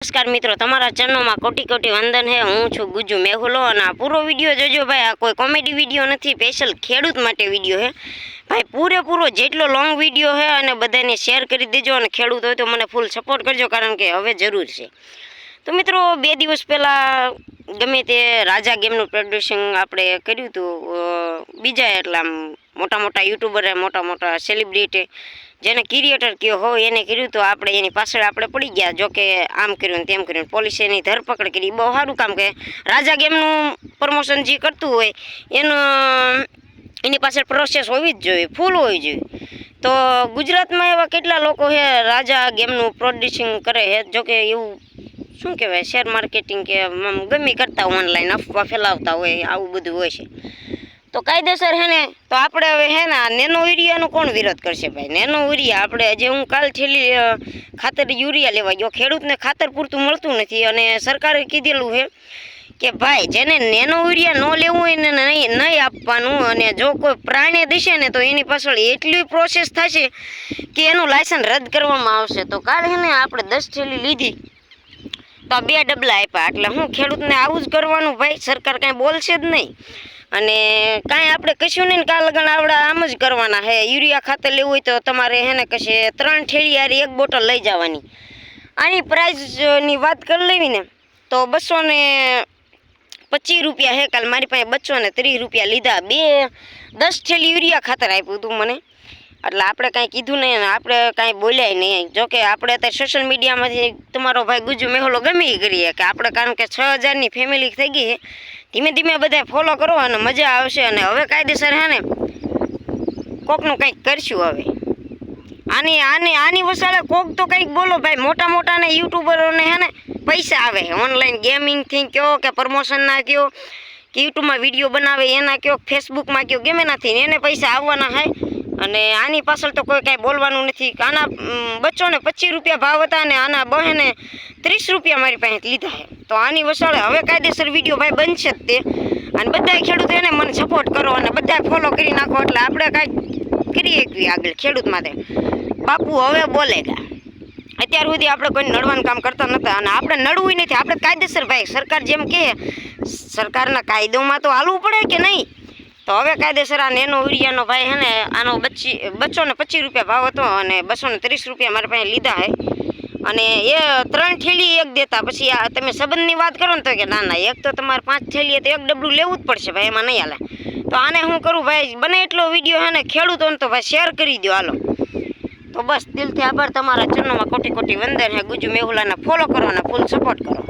નમસ્કાર મિત્રો, તમારા ચરણોમાં કોટી કોટી વંદન હે. હું છું ગુજુ મેહુલો અને આ પૂરો વીડિયો જોજો ભાઈ. આ કોઈ કોમેડી વીડિયો નથી સ્પેશિયલ ખેડૂત માટે વીડિયો હે. ભાઈ, પૂરેપૂરો જેટલો લોંગ વીડિયો હે અને બધાને શેર કરી દેજો અને ખેડૂત હોય તો મને ફૂલ સપોર્ટ કરજો કારણ કે હવે જરૂર છે. તો મિત્રો, બે દિવસ પહેલાં ગમે તે રાજા ગેમનું પ્રોડ્યુસિંગ આપણે કર્યું હતું. બીજા એટલા આમ મોટા મોટા યુટ્યુબરે મોટા મોટા સેલિબ્રિટી જેને ક્રિએટર કયો હોય એને કર્યું તો આપણે એની પાછળ આપણે પડી ગયા. જોકે આમ કર્યું તેમ કર્યું પોલીસે એની ધરપકડ કરી. બહુ સારું કામ કે રાજા ગેમનું પ્રમોશન જે કરતું હોય, એનું, એની પાછળ પ્રોસેસ હોવી જ જોઈએ ફૂલ હોવી જોઈએ. તો ગુજરાતમાં એવા કેટલા લોકો છે રાજા ગેમનું પ્રોડ્યુસિંગ કરે છે? જોકે એવું શું કહેવાય? શેર માર્કેટિંગ કે ગમે કરતા ઓનલાઈન અફવા ફેલાવતા હોય, આવું બધું હોય છે. તો કાયદેસર હે ને, તો આપણે હવે હે ને નેનો યુરિયાનો કોણ વિરોધ કરશે ભાઈ? નેનો યુરિયા આપણે જે હું કાલ છેલ્લી ખાતર યુરિયા લેવા ગયો, ખેડૂતને ખાતર પૂરતું મળતું નથી અને સરકારે કીધેલું છે કે ભાઈ, જેને નેનો યુરિયા ન લેવું હોય ને નહીં નહીં આપવાનું અને જો કોઈ પ્રાણી દેશે ને તો એની પાછળ એટલી પ્રોસેસ થશે કે એનું લાયસન્સ રદ કરવામાં આવશે. તો કાલ હે ને આપણે દસ થેલી લીધી, તો બે ડબલા આપ્યા. એટલે હું ખેડૂતને આવું જ કરવાનું ભાઈ, સરકાર કાંઈ બોલશે જ નહીં. અને કાંઈ આપણે કશું નહીં કાલ લગન આવડા આમ જ કરવાના હે. યુરિયા ખાતર લેવું હોય તો તમારે હે ને કશે ત્રણ ઠેલી હારી એક બોટલ લઈ જવાની. આની પ્રાઇઝની વાત કરી લેવી ને, તો બસો ને પચીસ રૂપિયા હે. કાલ મારી પાસે બસો ને ત્રીસ રૂપિયા લીધા. બે દસ ઠેલી યુરિયા ખાતર આપ્યું હતું મને. એટલે આપણે કાંઈ કીધું નહીં અને આપણે કાંઈ બોલ્યા નહીં. જો કે આપણે અત્યારે સોશિયલ મીડિયામાંથી તમારો ભાઈ ગુજુ મેહોલો ગમે એ કરીએ કે આપણે કારણ કે છ હજારની ફેમિલી થઈ ગઈ ધીમે ધીમે બધા ફોલો કરો અને મજા આવશે અને હવે કાયદેસર હે ને કોકનું કંઈક કરશું હવે. આની આની આની વસાડે કોક તો કંઈક બોલો ભાઈ, મોટા મોટા ને યુટ્યુબરોને હે ને પૈસા આવે ઓનલાઈન ગેમિંગથી કયો કે પ્રમોશનના કયો, કે યુટ્યુબમાં વીડિયો બનાવે એના કયો ફેસબુકમાં કયો, ગમે નાથી એને પૈસા આવવાના હોય અને આની પાછળ તો કોઈ કાંઈ બોલવાનું નથી. આના બચ્ચોને પચીસ રૂપિયા ભાવ હતા અને આના બહેને ત્રીસ રૂપિયા મારી પાસે લીધા છે. તો આની વસાડે હવે કાયદેસર વીડિયો ભાઈ બનશે જ તે. અને બધા ખેડૂતો એને મને સપોર્ટ કરો અને બધા ફોલો કરી નાખો એટલે આપણે કાંઈક કરી શકીએ આગળ ખેડૂત માટે બાપુ હવે બોલેગા અત્યાર સુધી આપણે કોઈ નડવાનું કામ કરતા નહોતા અને આપણે નડવું નથી. આપણે કાયદેસર ભાઈ સરકાર જેમ કહે, સરકારના કાયદોમાં તો હાલવું પડે કે નહીં? તો હવે કાયદેસર આ નેનો યુરિયાનો ભાઈ હે ને, આનો બચ્ચી, બચ્ચોને પચીસ રૂપિયા ભાવ હતો અને બસો ત્રીસ રૂપિયા મારા પાસે લીધા હે. અને એ ત્રણ થેલી એક દેતા, પછી આ તમે સંબંધની વાત કરો ને તો કે ના ના, એક તો તમારે પાંચ થેલી તો એક ડબલું લેવું જ પડશે ભાઈ, એમાં નહીં હાલે. તો આને હું કરું ભાઈ, બને એટલો વીડિયો હે ને ખેડૂતોને તો ભાઈ શેર કરી દો હાલો. તો બસ, દિલથી આભાર તમારા ચરણોમાં કોટી કોટી વંદન હે. ગુજુ મેહુલાને ફોલો કરો અને ફૂલ સપોર્ટ કરો.